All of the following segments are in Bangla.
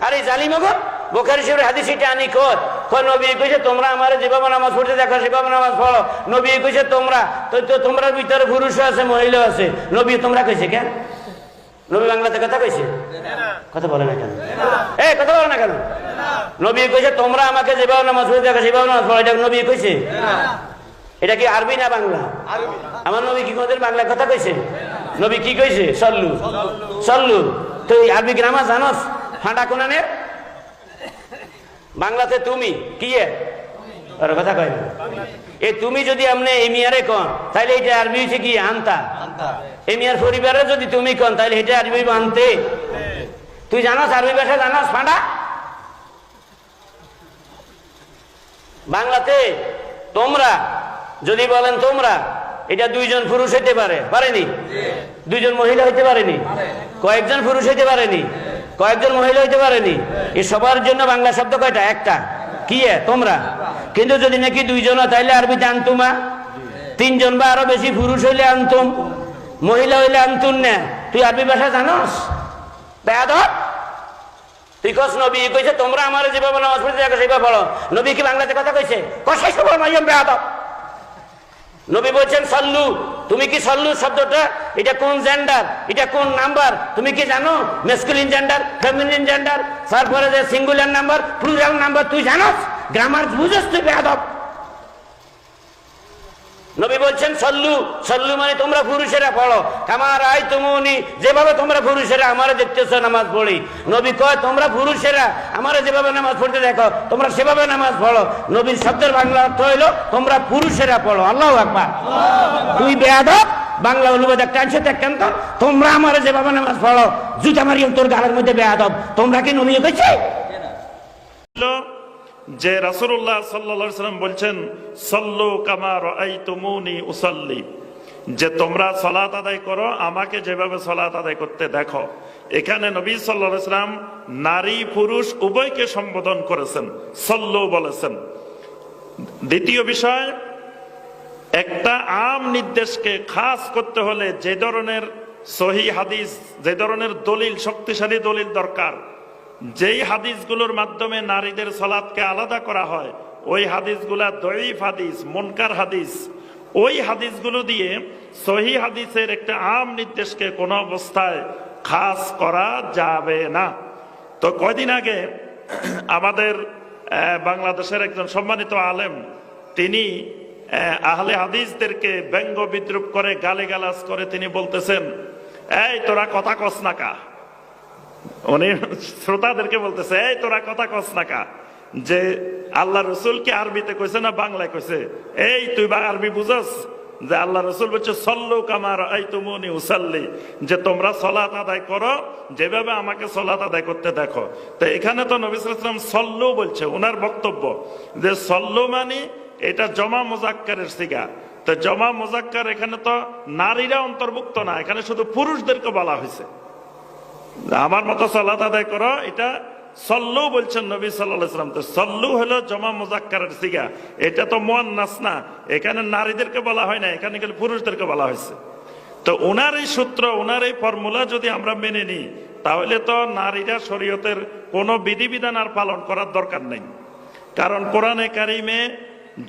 আরে জালিম বোখারি শরীফের হাদিস এটা আনি কর। নবী কইছে, তোমরা আমার যেভাবে নামাজ পড়তে দেখো, সেভাবে নামাজ পড়ো। নবী কইছে, তোমরা, তো তো তোমরা ভিতরে পুরুষ আছে মহিলা আছে। নবী, তোমরা কইছে কেন? নবী বাংলাতে কথা কইছে? কথা বলে না কেন? এ, কথা বলে না কেন? নবী কইছে, তোমরা আমাকে যেভাবে নামাজ পড়তে দেখো, সেভাবে নামাজ পড়ো। এটা নবী কইছে? এটা কি আরবি না বাংলা? আমার নবী কি কোনদিন বাংলা কথা কইছে? নবী কি কইছে? সল্লু। সল্লু। তো আরবি গ্রামার জানোস? ফাঁটা কোনানে বাংলাতে তুমি কি ওর কথা কয় এ তুমি যদি আপনি এমিয়ারে কন তাহলে এটা আরবি হচ্ছে কি আনতা? এমিয়ার পরিবারে যদি তুমি কন তাহলে এটা আরবি আনতে। তুই জানোস আরবি ভাষা জানোস ফাঁটা বাংলাতে তোমরা যদি বলেন তোমরা এটা দুইজন পুরুষ হইতে পারে পারেনি? দুইজন মহিলা হইতে পারেনি? কয়েকজন পুরুষ হইতে পারেনি? কয়েকজন মহিলা হইতে পারেনি। এই সবার জন্য বাংলা শব্দ কয়টা? একটা। কি এ? তোমরা? কিন্তু যদি নাকি দুইজন তাইলে আরবিতে আনতুমা তিনজন বা আরও বেশি পুরুষ হইলে আনতুম, মহিলা হইলে আনতুন না? তুই আরবি ভাষা জানস? তুই কস, নবী তোমরা আমার যেভাবে নামাজ পড়তে দেখো পড়ো নবী কি বাংলাতে কথা কইছে? কষাই সবল মাইম বেয়াদব? নবী বলছেন, সল্লু, তুমি কি সল্লু শব্দটা? এটা কোন জেন্ডার এটা কোন নাম্বার তুমি কি জানো? মেসকুলিন জেন্ডার ফেমিনিন জেন্ডার তারপরে যে সিঙ্গুলার নাম্বার প্লুরাল নাম্বার তুই জানোস? গ্রামার বুঝস তুই বেয়াদব। নবী বলছেন, সল্লু সল্লু মানে তোমরা পুরুষেরা পড়ো। আমার আই তুমি যেভাবে তোমরা পুরুষেরা, আমার দেখতেছ নামাজ পড়ি। নবী কয়, তোমরা পুরুষেরা, আমার যেভাবে নামাজ পড়তে দেখো, তোমরা সেভাবে নামাজ পড়ো। নবীর শব্দের বাংলা অর্থ হইল, তোমরা পুরুষেরা পড়ো। আল্লাহ আকবার। তুই বেয়াদব, বাংলা অনুবাদ একটা আনছে দেখেন তো, তোমরা আমার যেভাবে নামাজ পড়ো, জুতা মারি তোর গালের মধ্যে বেয়াদব, তোমরা কি নবী কইছে? যে আলাইহি সাল্লাম বলছেন, সল্লু কামা রাআইতুমুনি উসাল্লি। যে তোমরা সলাত আদায় করো, আমাকে যেভাবে সলাত আদায় করতে দেখো। এখানে নবী সাল্লাম নারী পুরুষ উভয়কে সম্বোধন করেছেন, সল্লু বলেছেন। দ্বিতীয় বিষয়, একটা আম নির্দেশকে খাস করতে হলে যে ধরনের সহি হাদিস, যে ধরনের দলিল, শক্তিশালী দলিল দরকার যেই হাদিসগুলোর মাধ্যমে নারীদের সলাদকে আলাদা করা হয়, ওই হাদিসগুলা দয়ীফ হাদিস, মনকার হাদিস। ওই হাদিসগুলো দিয়ে সহি হাদিসের একটা আম নির্দেশকে কোনো অবস্থায় খাস করা যাবে না। তো কয়দিন আগে আমাদের বাংলাদেশের একজন সম্মানিত আলেম, তিনি আহলে হাদিসদেরকে ব্যঙ্গ বিদ্রুপ করে গালে গালাজ করে তিনি বলতেছেন, এই, তোরা কথা কস না কা? উনি শ্রোতাদেরকে বলতেছে, এই তোরা কথা কস না কা। যে আল্লাহ রসুল কি আরবিতে কইছে না বাংলায় কইছে? এই তুই বা আরবি বুঝস? যে আল্লাহ রসুল বলছে, সল্লু কামার এই তুমনি উসাল্লি। যে তোমরা সলাত আদায় করো, যেভাবে আমাকে সলাত আদায় করতে দেখো। তো এখানে তো নবিসাম সল্লু বলছে ওনার বক্তব্য। যে সল্লু মানে এটা জমা মোজাক্কারের সিগা। তো জমা মোজাক্কার এখানে তো নারীরা অন্তর্ভুক্ত না, এখানে শুধু পুরুষদেরকে বলা হয়েছে আমার মতো সলাত আদায় করো, এটা সল্লু বলছেন নবী সাল্লাম। তো সল্লু হলো জমা মুজাক্কারের সিগা। এটা তো মন নাস না। এখানে নারীদেরকে বলা হয় না, এখানে গেলে পুরুষদেরকে বলা হয়েছে। তো ওনার এই সূত্র ওনার এই ফর্মুলা যদি আমরা মেনে নিই, তাহলে তো নারীরা শরীয়তের কোনো বিধিবিধান আর পালন করার দরকার নেই। কারণ কোরআনে কারিমে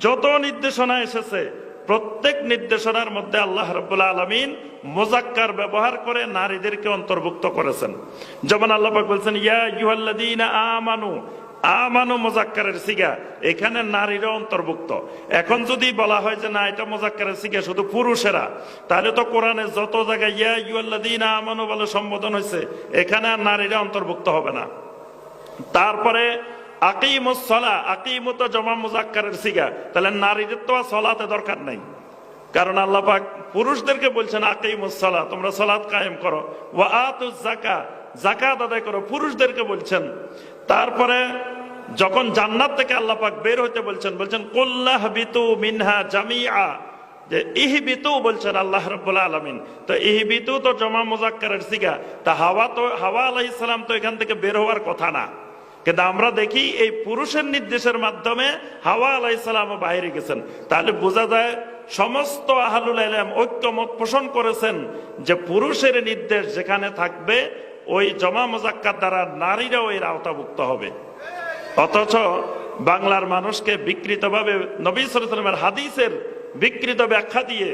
যত নির্দেশনা এসেছে প্রত্যেক নির্দেশনার মধ্যে আল্লাহ রব্বুল্লা আলমিন মোজাক্কার ব্যবহার করে নারীদেরকে অন্তর্ভুক্ত করেছেন। যেমন আল্লাহ পাক বলছেন, ইয়া ইউহাল্লাদিন আমানু আমানু মোজাক্কারের সিগা, এখানে নারীরা অন্তর্ভুক্ত। এখন যদি বলা হয় যে না, এটা মোজাক্কারের সিগা, শুধু পুরুষেরা, তাহলে তো কোরআনে যত জায়গায় ইয়া ইউহাল্লাযীনা আমানু বলে সম্বোধন হয়েছে এখানে আর নারীরা অন্তর্ভুক্ত হবে না। তারপরে আকিমুসলা আকিমুত জমা তাহলে তো সলাতে দরকার নাই। কারণ পুরুষদেরকে বলছেন আকিমুসলা তোমরা কায়েম করো। ওয়া করো। পুরুষদেরকে বলছেন। তারপরে যখন জান্নাত থেকে আল্লাহ পাক বের হতে বলছেন বলছেন কুল্লাহ বিতু মিনহা জামিআ। যে ইহবিতু বলছেন আল্লাহ রব্বুল আলমিন। তো ইহবিতু তো জমা মুজাক্কারের সিগা। তা হাওয়া তো, হাওয়া আলাইহিস সালাম তো এখান থেকে বের হওয়ার কথা না। কিন্তু আমরা দেখি এই পুরুষের নির্দেশের মাধ্যমে হাওয়া আলাইসালামও বাইরে গেছেন। তাহলে বোঝা যায় সমস্ত আহলুল আলম ঐক্যমত পোষণ করেছেন যে পুরুষের নির্দেশ যেখানে থাকবে, ওই জমা মোজাক্কার দ্বারা নারীরাও এর আওতাভুক্ত হবে। অথচ বাংলার মানুষকে বিকৃতভাবে নবী সালামের হাদিসের বিকৃত ব্যাখ্যা দিয়ে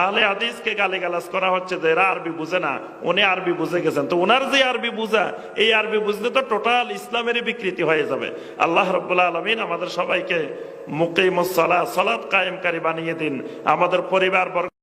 আহলে হাদিসকে গালিগালাজ করা হচ্ছে যে এরা আরবি বুঝে না, উনি আরবি বুঝে গেছেন। তো উনার যে আরবি বুঝা, এই আরবি বুঝলে তো টোটাল ইসলামেরই বিকৃতি হয়ে যাবে। আল্লাহ রব্বুল্লাহ আলমিন আমাদের সবাইকে মুকিমুসলা সলাৎ কায়েমকারী বানিয়ে দিন। আমাদের পরিবার বর্গ